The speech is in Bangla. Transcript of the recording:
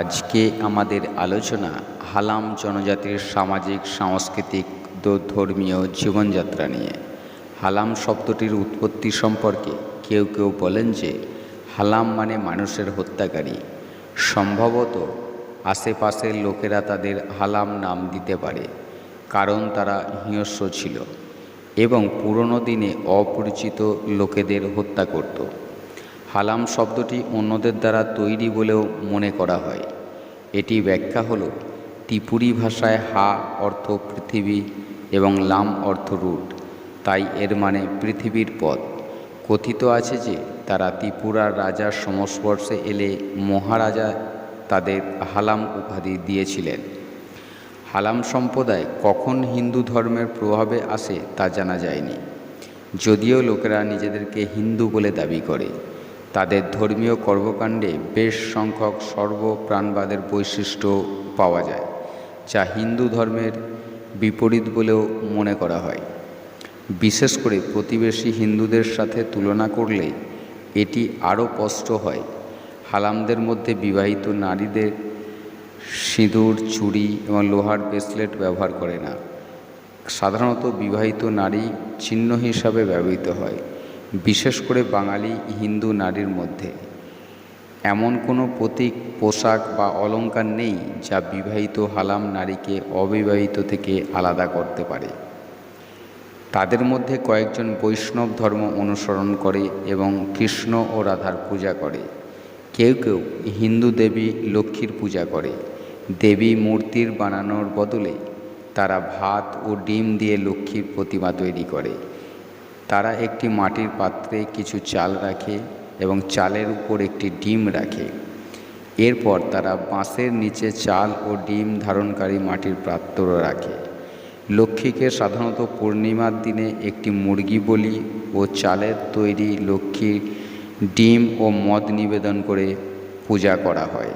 আজকে আমাদের আলোচনা হালাম জনজাতির সামাজিক, সাংস্কৃতিক ধর্মীয় জীবনযাত্রা নিয়ে। হালাম শব্দটির উৎপত্তি সম্পর্কে কেউ কেউ বলেন যে, হালাম মানে মানুষের হত্যাকারী। সম্ভবত আশেপাশের লোকেরা তাদের হালাম নাম দিতে পারে, কারণ তারা হিংস্র ছিল এবং পুরনো দিনে অপরিচিত লোকেদের হত্যা করত। হালাম শব্দটি অন্যদের দ্বারা তৈরি বলেও মনে করা হয়। এটি ব্যাখ্যা হল, ত্রিপুরী ভাষায় হা অর্থ পৃথিবী এবং লাম অর্থ রুট। তাই এর মানে পৃথিবীর পথ। কথিত আছে যে, তারা ত্রিপুরার রাজার সংস্পর্শে এলে মহারাজা তাদের হালাম উপাধি দিয়েছিলেন। হালাম সম্প্রদায় কখন হিন্দু ধর্মের প্রভাবে আসে তা জানা যায়নি। যদিও লোকেরা নিজেদেরকে হিন্দু বলে দাবি করে। তাদের ধর্মীয় কর্মকাণ্ডে বেশ সংখ্যক সর্বপ্রাণবাদের বৈশিষ্ট্য পাওয়া যায়, যা হিন্দু ধর্মের বিপরীত বলেও মনে করা হয়। বিশেষ করে প্রতিবেশী হিন্দুদের সাথে তুলনা করলে এটি আরও স্পষ্ট হয়। হালামদের মধ্যে বিবাহিত নারীদের সিঁদুর চুড়ি এবং লোহার ব্রেসলেট ব্যবহার করে না। সাধারণত বিবাহিত নারী চিহ্ন হিসাবে ব্যবহৃত হয়। বিশেষ করে বাঙালি হিন্দু নারীর মধ্যে। এমন কোনো প্রতীক, পোশাক বা অলঙ্কার নেই যা বিবাহিত হালাম নারীকে অবিবাহিত থেকে আলাদা করতে পারে। তাদের মধ্যে কয়েকজন বৈষ্ণব ধর্ম অনুসরণ করে এবং কৃষ্ণ ও রাধার পূজা করে। কেউ কেউ হিন্দু দেবী লক্ষ্মীর পূজা করে। দেবী মূর্তির বানানোর বদলে তারা ভাত ও ডিম দিয়ে লক্ষ্মীর প্রতিমা তৈরি করে। তারা একটি মাটির পাত্রে কিছু চাল রাখে এবং চালের উপর একটি ডিম রাখে। এরপর তারা বাঁশের নিচে চাল ও ডিম ধারণকারী মাটির পাত্র রাখে। লক্ষ্মীকে সাধারণত পূর্ণিমার দিনে একটি মুরগি বলি ও চালের তৈরি লক্ষ্মীর ডিম ও মদ নিবেদন করে পূজা করা হয়।